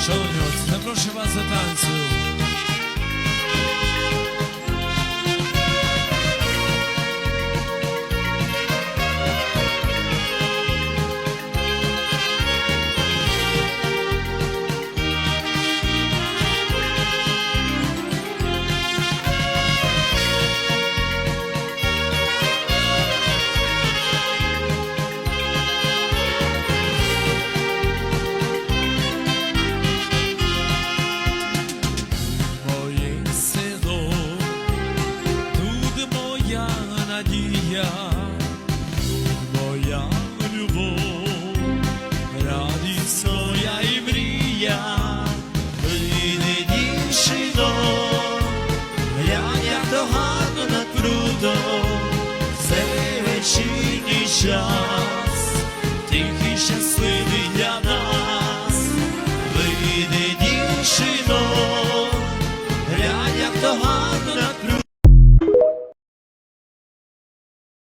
Жолньоць, запрошую вас надія, моя любов, радість моя і мрія, Винедіший дом, глянь, як то гарно на круто, цей вечірній час, тихий щасливий.